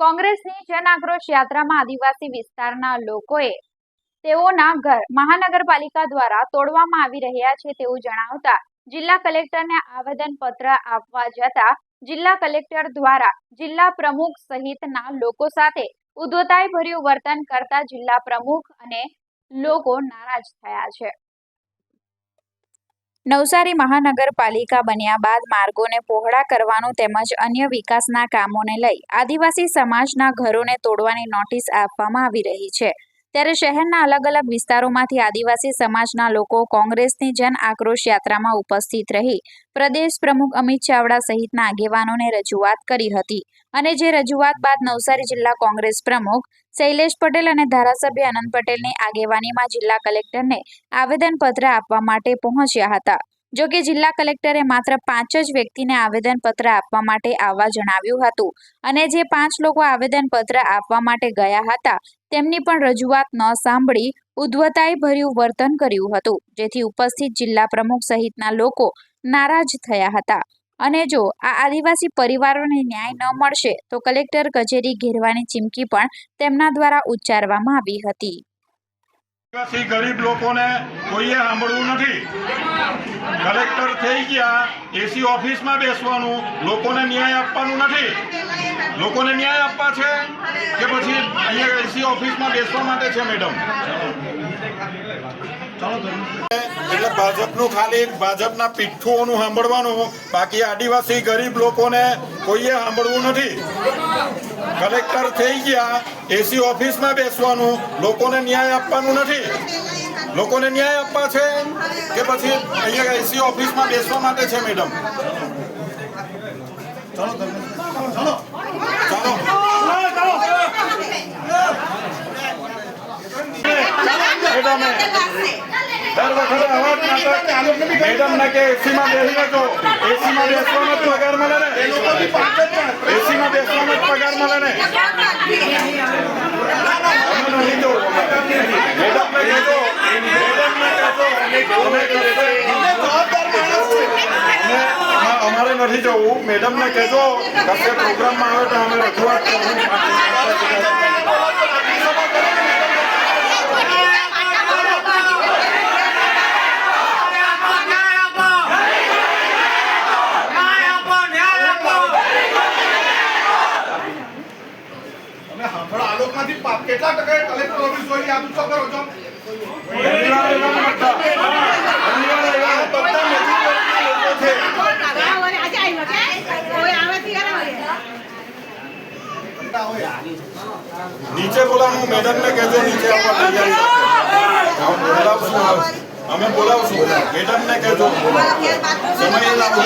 કોંગ્રેસની જન આક્રોશ યાત્રામાં આદિવાસી વિસ્તારના લોકોએ તેઓના ઘર મહાનગરપાલિકા દ્વારા તોડવામાં આવી રહ્યા છે તેવું જણાવતા જિલ્લા કલેક્ટરને આવેદન પત્ર આપવા જતા જિલ્લા કલેક્ટર દ્વારા જિલ્લા પ્રમુખ સહિતના લોકો સાથે ઉદ્ધતાઈ ભર્યું વર્તન કરતા જિલ્લા પ્રમુખ અને લોકો નારાજ થયા છે. નવસારી મહાનગરપાલિકા બન્યા બાદ માર્ગોને પહોળા કરવાનું તેમજ અન્ય વિકાસના કામોને લઈ આદિવાસી સમાજના ઘરોને તોડવાની નોટિસ આપવામાં આવી રહી છે. ત્યારે શહેરના અલગ અલગ વિસ્તારોમાંથી આદિવાસી સમાજના લોકો કોંગ્રેસની જન આક્રોશ યાત્રામાં ઉપસ્થિત રહી. પ્રદેશ પ્રમુખ અમિત ચાવડા સહિતના આગેવાનોને રજૂઆત કરી હતી અને જે રજૂઆત બાદ નવસારી જિલ્લા કોંગ્રેસ પ્રમુખ શૈલેષ પટેલ અને ધારાસભ્ય આનંદ પટેલની આગેવાનીમાં જિલ્લા કલેક્ટરને આવેદનપત્ર આપવા માટે પહોંચ્યા હતા. જો કે જિલ્લા કલેક્ટરે માત્ર પાંચ જ વ્યક્તિને આવેદનપત્ર આપવા માટે આવવા જણાવ્યું હતું અને જે પાંચ લોકો આવેદનપત્ર આપવા માટે ગયા હતા તેમની પણ રજૂઆત ન સાંભળી ઉદ્ધતાઈ ભર્યું વર્તન કર્યું હતું. જેથી ઉપસ્થિત જિલ્લા પ્રમુખ સહિતના લોકો નારાજ થયા હતા. અને જો આ આદિવાસી પરિવારોને ન્યાય ન મળશે, તો કલેક્ટર કચેરી ઘેરવાની ચીમકી પણ તેમના દ્વારા ઉચ્ચારવામાં આવી હતી. આદિવાસી ગરીબ લોકોને કોઈએ સાંભળવું નથી. કલેક્ટર થઈ ગયા એસી ઓફિસમાં બેસવાનું, લોકોને ન્યાય આપવાનું નથી. લોકોને ન્યાય આપવા છે કે પછી અહીંયા એસી ઓફિસમાં બેસવા માટે છે, મેડમ? એટલે ભાજપનું ખાલી ભાજપના પીઠુઓનું સાંભળવાનું, બાકી આદિવાસી ગરીબ લોકોને કોઈએ સાંભળવું નથી. કલેક્ટર થઈ ગયા એસી ઓફિસમાં બેસવાનું લોકોને ન્યાય આપવાનું નથી. લોકોને ન્યાય આપવા છે કે પછી અહીંયા એસી ઓફિસમાં બેસવા માટે છે મેડમ? ચાલો મેડમ દર વખતે અવાજ માટે મેડમ કે એસીમાં બેસી જજો એસીમાં બેસવાનો જ પગાર મળે ને. એસીમાં બેસવાનો જ પગાર મળે ને. અમારે નથી જવું. મેડમ ને કહેજો. કશે પ્રોગ્રામમાં આવે તો અમે રજૂઆત કરવું કેટલા ટકા કલેક્ટર ઓફિસ જોઈને આ પૂછો કરો છો? નીચે બોલાવું મેડમ ને કહેજો નીચે આવવા તૈયારી અમે બોલાવશું મેડમ ને કહેજો સમય લાગુ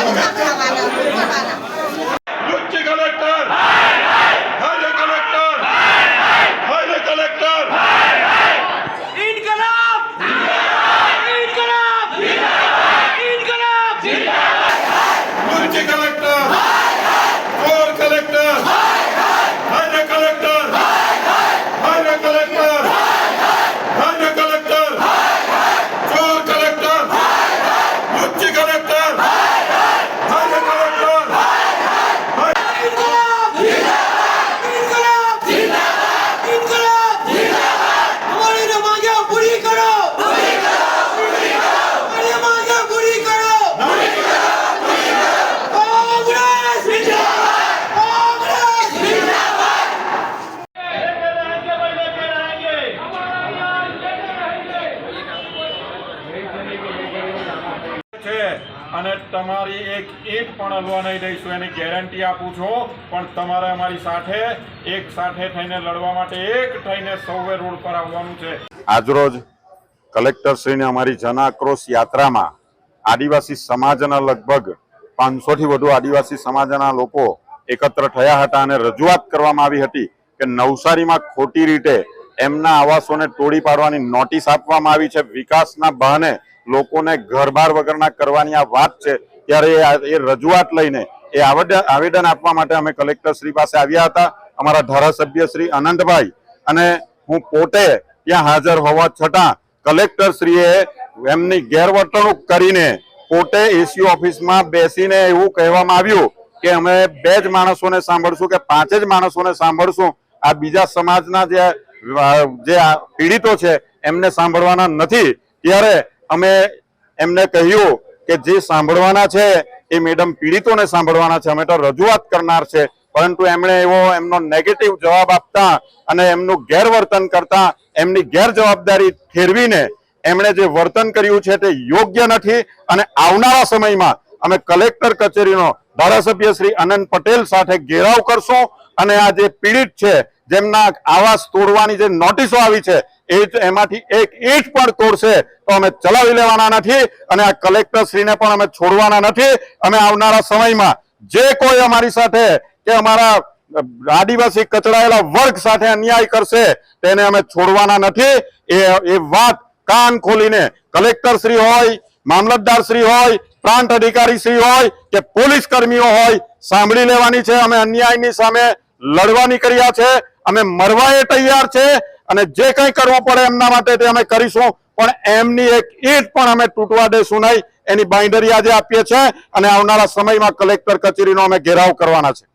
અને તમારી એક એક પણ હલવા નહીં દઈશું, એની ગેરંટી આપું છું. પણ તમારે અમારી સાથે એક સાથે થઈને લડવા માટે એક થઈને સૌએ રોડ પર આવવાનું છે. આજરોજ કલેક્ટરશ્રીને અમારી જન આક્રોશ યાત્રામાં આદિવાસી સમાજના લગભગ પાંચસોથી વધુ આદિવાસી સમાજના લોકો એકત્ર થયા હતા અને રજૂઆત કરવામાં આવી હતી કે નવસારીમાં ખોટી રીતે એમના આવાસોને તોડી પાડવાની નોટિસ આપવામાં આવી છે. વિકાસના બહાને લોકોને ઘરબાર વગરના કરવાની આ વાત છે, ત્યારે એ રજૂઆત લઈને એ આવેદન આવેદન આપવા માટે અમે કલેક્ટર શ્રી પાસે આવ્યા હતા, અમારા ધારાસભ્ય શ્રી અનંતભાઈ અને હું પોતે ત્યાં હાજર હોવા છતાં કલેક્ટર શ્રીએ એમની ગેરવર્તણૂક કરીને પોતે એસી ઓફિસમાં બેસીને એવું કહેવામાં આવ્યું કે અમે બે જ માણસોને સાંભળશું કે પાંચ જ માણસોને સાંભળશું. આ બીજા સમાજના જે જે પીડિતો છે, એમને સાંભળવાના નથી. ત્યારે અમે એમને કહ્યું કે જે સાંભળવાના છે, એ મેડમ પીડિતોને સાંભળવાના છે. અમે તો રજૂઆત કરનાર છે. પરંતુ એમણે એવો એમનો નેગેટિવ જવાબ આપતા અને એમનું ગેરવર્તન કરતા, એમની ગેરજવાબદારી ઠેરવીને એમણે જે વર્તન કર્યું છે તે યોગ્ય નથી અને આવનારા સમયમાં અમે કલેક્ટર કચેરીનો ધારાસભ્ય શ્રી અનંત પટેલ સાથે ઘેરાવ કરશું અને આ જે પીડિત છે, જેમના આવાસ તોડવાની જે નોટિસો આવી છે એ જ એમાંથી એક ઈંટ પણ તોડશે. તો અમે ચલાવી લેવાના નથી અને આ કલેક્ટરશ્રીને પણ અમે છોડવાના નથી. અમે આવનારા સમયમાં જે કોઈ અમારી સાથે કે અમારા આદિવાસી કચડાયેલા વર્ગ સાથે અન્યાય કરશે, તેને અમે છોડવાના નથી. એ એ વાત કાન ખોલીને કલેક્ટરશ્રી હોય મામલતદાર શ્રી હોય, પ્રાંત અધિકારી શ્રી હોય કે પોલીસ કર્મીઓ હોય, સાંભળી લેવાની છે. અમે અન્યાયની સામે લડવા નીકળ્યા છે. અમે મરવા એ તૈયાર છે. અને જે કંઈ કરવું પડે એમના માટે તે અમે કરીશું. પણ એમની એક ઈટ પણ અમે તૂટવા દેશું નહીં. એની બાંયધરી આજે આપીએ છીએ અને આવનારા સમયમાં કલેક્ટર કચેરીનો અમે ઘેરાવ કરવાના છે.